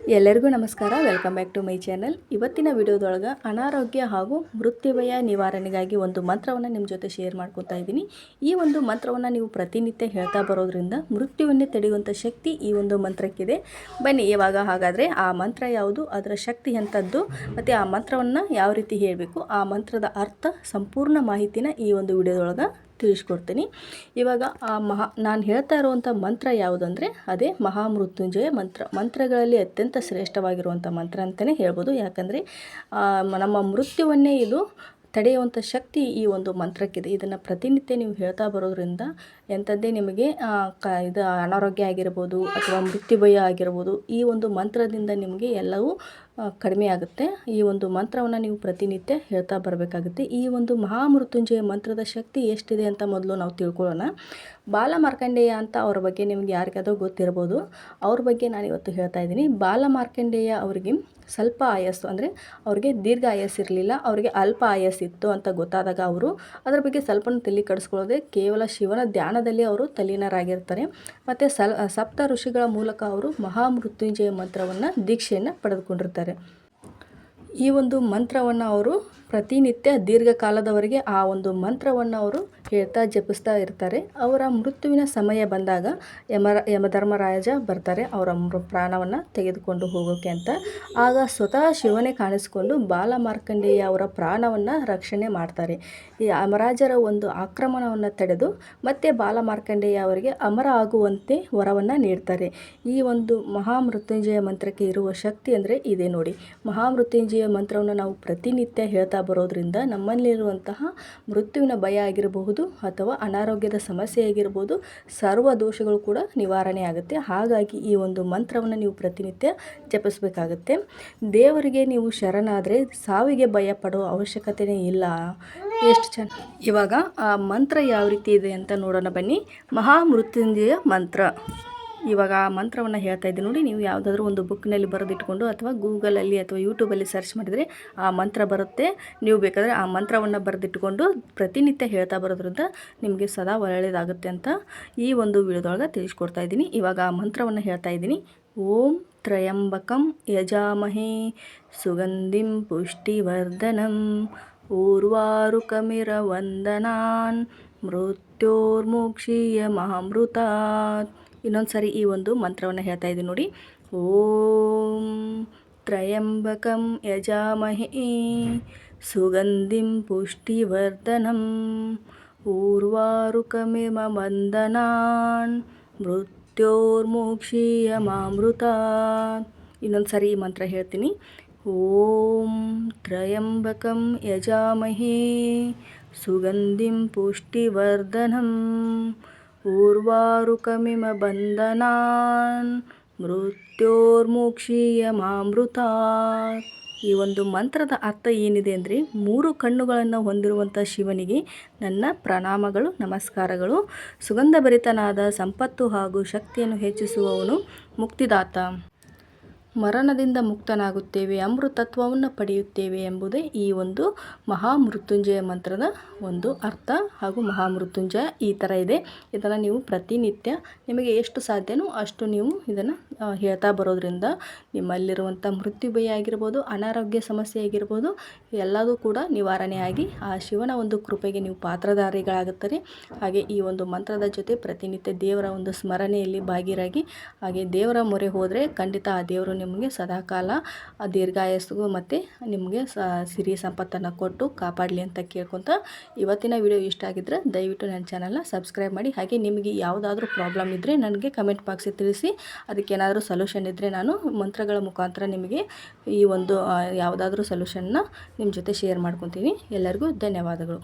ಎಲ್ಲರಿಗೂ ನಮಸ್ಕಾರ. Welcome back to my channel ಇವತ್ತಿನ ವಿಡಿಯೋದೊಳಗೆ ಅನಾರೋಗ್ಯ ಹಾಗೂ ಮೃತ್ಯುವಯ ನಿವಾರಣೆಗಾಗಿ ಒಂದು ಮಂತ್ರವನ್ನು ನಿಮ್ಮ ಜೊತೆ ಶೇರ್ ಮಾಡ್ಕೊತಾ ಇದ್ದೀನಿ. ಈ ಒಂದು ಮಂತ್ರವನ್ನು ನೀವು ಪ್ರತಿನಿತ್ಯ ಹೇಳ್ತಾ ಬರೋದ್ರಿಂದ ಮೃತ್ಯುವನ್ನೇ ತಡೆಯುವಂಥ ಶಕ್ತಿ ಈ ಒಂದು ಮಂತ್ರಕ್ಕಿದೆ. ಬನ್ನಿ, ಇವಾಗ ಹಾಗಾದರೆ ಆ ಮಂತ್ರ ಯಾವುದು, ಅದರ ಶಕ್ತಿ ಎಂಥದ್ದು ಮತ್ತು ಆ ಮಂತ್ರವನ್ನು ಯಾವ ರೀತಿ ಹೇಳಬೇಕು, ಆ ಮಂತ್ರದ ಅರ್ಥ, ಸಂಪೂರ್ಣ ಮಾಹಿತಿನ ಈ ಒಂದು ವಿಡಿಯೋದೊಳಗೆ ತಿಳಿಸ್ಕೊಡ್ತೀನಿ. ಇವಾಗ ಆ ಮಹಾ, ನಾನು ಹೇಳ್ತಾ ಇರುವಂಥ ಮಂತ್ರ ಯಾವುದಂದರೆ ಅದೇ ಮಹಾಮೃತ್ಯುಂಜಯ ಮಂತ್ರ. ಮಂತ್ರಗಳಲ್ಲಿ ಅತ್ಯಂತ ಶ್ರೇಷ್ಠವಾಗಿರುವಂಥ ಮಂತ್ರ ಅಂತಲೇ ಹೇಳ್ಬೋದು. ಯಾಕಂದರೆ ನಮ್ಮ ಮೃತ್ಯುವನ್ನೇ ಇದು ತಡೆಯುವಂಥ ಶಕ್ತಿ ಈ ಒಂದು ಮಂತ್ರಕ್ಕಿದೆ. ಇದನ್ನು ಪ್ರತಿನಿತ್ಯ ನೀವು ಹೇಳ್ತಾ ಬರೋದ್ರಿಂದ ಎಂಥದ್ದೇ ನಿಮಗೆ ಕ, ಇದು ಅನಾರೋಗ್ಯ ಆಗಿರ್ಬೋದು ಅಥವಾ ಮೃತ್ಯು ಭಯ ಆಗಿರ್ಬೋದು, ಈ ಒಂದು ಮಂತ್ರದಿಂದ ನಿಮಗೆ ಎಲ್ಲವೂ ಕಡಿಮೆ ಆಗುತ್ತೆ. ಈ ಒಂದು ಮಂತ್ರವನ್ನು ನೀವು ಪ್ರತಿನಿತ್ಯ ಹೇಳ್ತಾ ಬರಬೇಕಾಗುತ್ತೆ. ಈ ಒಂದು ಮಹಾಮೃತ್ಯುಂಜಯ ಮಂತ್ರದ ಶಕ್ತಿ ಎಷ್ಟಿದೆ ಅಂತ ಮೊದಲು ನಾವು ತಿಳ್ಕೊಳ್ಳೋಣ. ಬಾಲ ಮಾರ್ಕಂಡೇಯ ಅಂತ ಅವ್ರ ಬಗ್ಗೆ ನಿಮ್ಗೆ ಯಾರಿಗಾದರೂ ಗೊತ್ತಿರ್ಬೋದು. ಅವ್ರ ಬಗ್ಗೆ ನಾನು ಇವತ್ತು ಹೇಳ್ತಾ ಇದ್ದೀನಿ. ಬಾಲ ಮಾರ್ಕಂಡೇಯ ಅವರಿಗೆ ಸ್ವಲ್ಪ ಆಯಸ್ಸು, ಅಂದರೆ ಅವ್ರಿಗೆ ದೀರ್ಘ ಆಯಸ್ಸಿರಲಿಲ್ಲ ಅವರಿಗೆ ಅಲ್ಪ ಆಯಸ್ಸಿತ್ತು ಅಂತ ಗೊತ್ತಾದಾಗ ಅವರು ಅದರ ಬಗ್ಗೆ ಸ್ವಲ್ಪನ ತಲೆ ಕಡಿಸ್ಕೊಳ್ಳೋದೆ ಕೇವಲ ಶಿವನ ಧ್ಯಾನದಲ್ಲಿ ಅವರು ತಲ್ಲೀನರಾಗಿರ್ತಾರೆ. ಮತ್ತು ಸಲ್ ಸಪ್ತ ಋಷಿಗಳ ಮೂಲಕ ಅವರು ಮಹಾಮೃತ್ಯುಂಜಯ ಮಂತ್ರವನ್ನು ದೀಕ್ಷೆಯನ್ನು ಪಡೆದುಕೊಂಡಿರ್ತಾರೆ. ಈ ಒಂದು ಮಂತ್ರವನ್ನು ಅವರು ಪ್ರತಿನಿತ್ಯ ದೀರ್ಘಕಾಲದವರೆಗೆ ಆ ಒಂದು ಮಂತ್ರವನ್ನು ಅವರು ಹೇಳ್ತಾ ಜಪಿಸ್ತಾ ಇರ್ತಾರೆ. ಅವರ ಮೃತ್ಯುವಿನ ಸಮಯ ಬಂದಾಗ ಯಮ, ಯಮಧರ್ಮರಾಜ ಬರ್ತಾರೆ ಅವರ ಪ್ರಾಣವನ್ನು ತೆಗೆದುಕೊಂಡು ಹೋಗೋಕೆ ಅಂತ. ಆಗ ಸ್ವತಃ ಶಿವನೇ ಕಾಣಿಸ್ಕೊಂಡು ಬಾಲ ಮಾರ್ಕಂಡೇಯ ಅವರ ಪ್ರಾಣವನ್ನು ರಕ್ಷಣೆ ಮಾಡ್ತಾರೆ. ಈ ಅಮರಾಜರ ಒಂದು ಆಕ್ರಮಣವನ್ನು ತಡೆದು ಮತ್ತೆ ಬಾಲ ಮಾರ್ಕಂಡೇಯ ಅವರಿಗೆ ಅಮರ ಆಗುವಂತೆ ವರವನ್ನು ನೀಡ್ತಾರೆ. ಈ ಒಂದು ಮಹಾಮೃತ್ಯುಂಜಯ ಮಂತ್ರಕ್ಕೆ ಇರುವ ಶಕ್ತಿ ಅಂದರೆ ಇದೆ ನೋಡಿ. ಮಹಾಮೃತ್ಯುಂಜಯ ಮಂತ್ರವನ್ನು ನಾವು ಪ್ರತಿನಿತ್ಯ ಹೇಳ್ತಾ ಬರೋದ್ರಿಂದ ನಮ್ಮಲ್ಲಿರುವಂತಹ ಮೃತ್ಯುವಿನ ಭಯ ಆಗಿರಬಹುದು ಅಥವಾ ಅನಾರೋಗ್ಯದ ಸಮಸ್ಯೆ ಆಗಿರ್ಬೋದು ಸರ್ವ ದೋಷಗಳು ಕೂಡ ನಿವಾರಣೆ ಆಗುತ್ತೆ. ಹಾಗಾಗಿ ಈ ಒಂದು ಮಂತ್ರವನ್ನು ನೀವು ಪ್ರತಿನಿತ್ಯ ಜಪಿಸಬೇಕಾಗತ್ತೆ. ದೇವರಿಗೆ ನೀವು ಶರಣಾದರೆ ಸಾವಿಗೆ ಭಯ ಪಡೋ ಅವಶ್ಯಕತೆಯೇ ಇಲ್ಲ. ಎಷ್ಟು ಚೆನ್ನ ಇವಾಗ ಆ ಮಂತ್ರ ಯಾವ ರೀತಿ ಇದೆ ಅಂತ ನೋಡೋಣ ಬನ್ನಿ. ಮಹಾಮೃತ್ಯುಂಜಯ ಮಂತ್ರ. ಇವಾಗ ಆ ಮಂತ್ರವನ್ನು ಹೇಳ್ತಾ ಇದ್ದೀನಿ ನೋಡಿ, ನೀವು ಯಾವುದಾದ್ರೂ ಒಂದು ಬುಕ್ನಲ್ಲಿ ಬರೆದಿಟ್ಕೊಂಡು ಅಥವಾ ಗೂಗಲಲ್ಲಿ ಅಥವಾ ಯೂಟ್ಯೂಬಲ್ಲಿ ಸರ್ಚ್ ಮಾಡಿದರೆ ಆ ಮಂತ್ರ ಬರುತ್ತೆ. ನೀವು ಬೇಕಾದರೆ ಆ ಮಂತ್ರವನ್ನು ಬರೆದಿಟ್ಕೊಂಡು ಪ್ರತಿನಿತ್ಯ ಹೇಳ್ತಾ ಬರೋದ್ರಿಂದ ನಿಮಗೆ ಸದಾ ಒಳ್ಳೆಯದಾಗುತ್ತೆ ಅಂತ ಈ ಒಂದು ವಿಡಿಯೋದೊಳಗೆ ತಿಳಿಸ್ಕೊಡ್ತಾ ಇದ್ದೀನಿ. ಇವಾಗ ಆ ಮಂತ್ರವನ್ನು ಹೇಳ್ತಾ ಇದ್ದೀನಿ. ಓಂ ತ್ರಯಂಬಕಂ ಯಜಾಮಹೇ ಸುಗಂಧಿಂ ಪುಷ್ಟಿವರ್ಧನಂ ವಂದನಾನ್ ಮೃತ್ಯೋರ್ಮೋಕ್ಷೀಯ ಮಹಾಮೃತಾತ್ ಇನ್ನೊಂದು ಸಾರಿ ಈ ಒಂದು ಮಂತ್ರವನ್ನು ಹೇಳ್ತಾ ಇದ್ದೀನಿ ನೋಡಿ. ಓಂ ತ್ರಯಂಬಕಂ ಯಜಾಮಹೇ ಸುಗಂಧಿಂ ಪುಷ್ಟಿವರ್ಧನಂ ಊರ್ವಾರುಕಮಿಮ ವಂದನಾನ್ ಮೃತ್ಯೋರ್ಮೋಕ್ಷೀಯ ಮಾಮೃತ ಇನ್ನೊಂದು ಸಾರಿ ಈ ಮಂತ್ರ ಹೇಳ್ತೀನಿ. ಓಂ ತ್ರಯಂಬಕಂ ಯಜಾಮಹೇ ಸುಗಂಧಿಂ ಪುಷ್ಟಿವರ್ಧನಂ ಊರ್ವಾರುಕಮಿಮ ಬಂಧನಾನ್ ಮೃತ್ಯೋರ್ಮೋಕ್ಷೀಯ ಮಾಮೃತ ಈ ಒಂದು ಮಂತ್ರದ ಅರ್ಥ ಏನಿದೆ ಅಂದರೆ ಮೂರು ಕಣ್ಣುಗಳನ್ನು ಹೊಂದಿರುವಂಥ ಶಿವನಿಗೆ ನನ್ನ ಪ್ರಣಾಮಗಳು, ನಮಸ್ಕಾರಗಳು. ಸುಗಂಧಭರಿತನಾದ ಸಂಪತ್ತು ಹಾಗೂ ಶಕ್ತಿಯನ್ನು ಹೆಚ್ಚಿಸುವವನು ಮುಕ್ತಿದಾತ. ಮರಣದಿಂದ ಮುಕ್ತನಾಗುತ್ತೇವೆ, ಅಮೃತತ್ವವನ್ನು ಪಡೆಯುತ್ತೇವೆ ಎಂಬುದೇ ಈ ಒಂದು ಮಹಾಮೃತ್ಯುಂಜಯ ಮಂತ್ರದ ಒಂದು ಅರ್ಥ ಹಾಗೂ ಮಹಾಮೃತ್ಯುಂಜಯ ಈ ಥರ ಇದೆ. ಇದನ್ನು ನೀವು ಪ್ರತಿನಿತ್ಯ ನಿಮಗೆ ಎಷ್ಟು ಸಾಧ್ಯನೋ ಅಷ್ಟು ನೀವು ಇದನ್ನು ಹೇಳ್ತಾ ಬರೋದ್ರಿಂದ ನಿಮ್ಮಲ್ಲಿರುವಂಥ ಮೃತ್ಯು ಭಯ ಆಗಿರ್ಬೋದು, ಅನಾರೋಗ್ಯ ಸಮಸ್ಯೆ ಆಗಿರ್ಬೋದು, ಎಲ್ಲದೂ ಕೂಡ ನಿವಾರಣೆಯಾಗಿ ಆ ಶಿವನ ಒಂದು ಕೃಪೆಗೆ ನೀವು ಪಾತ್ರಧಾರಿಗಳಾಗುತ್ತಾರೆ. ಹಾಗೆ ಈ ಒಂದು ಮಂತ್ರದ ಜೊತೆ ಪ್ರತಿನಿತ್ಯ ದೇವರ ಒಂದು ಸ್ಮರಣೆಯಲ್ಲಿ ಭಾಗಿರಾಗಿ ಹಾಗೆ ದೇವರ ಮೊರೆ ಹೋದರೆ ಖಂಡಿತ ಆ ದೇವರು ನಿಮಗೆ ಸದಾಕಾಲ ದೀರ್ಘಾಯಸ್ಸು ಮತ್ತು ನಿಮಗೆ ಸಿರಿ ಸಂಪತ್ತನ್ನು ಕೊಟ್ಟು ಕಾಪಾಡಲಿ ಅಂತ ಕೇಳ್ಕೊತ ಇವತ್ತಿನ ವಿಡಿಯೋ ಇಷ್ಟ ಆಗಿದ್ದರೆ ದಯವಿಟ್ಟು ನನ್ನ ಚಾನಲ್ನ ಸಬ್ಸ್ಕ್ರೈಬ್ ಮಾಡಿ. ಹಾಗೆ ನಿಮಗೆ ಯಾವುದಾದ್ರೂ ಪ್ರಾಬ್ಲಮ್ ಇದ್ದರೆ ನನಗೆ ಕಮೆಂಟ್ ಬಾಕ್ಸಿಗೆ ತಿಳಿಸಿ. ಅದಕ್ಕೇನಾದರೂ ಸೊಲ್ಯೂಷನ್ ಇದ್ದರೆ ನಾನು ಮಂತ್ರಗಳ ಮುಖಾಂತರ ನಿಮಗೆ ಈ ಒಂದು ಯಾವುದಾದ್ರೂ ಸೊಲ್ಯೂಷನ್ನ ನಿಮ್ಮ ಜೊತೆ ಶೇರ್ ಮಾಡ್ಕೊತೀನಿ. ಎಲ್ಲರಿಗೂ ಧನ್ಯವಾದಗಳು.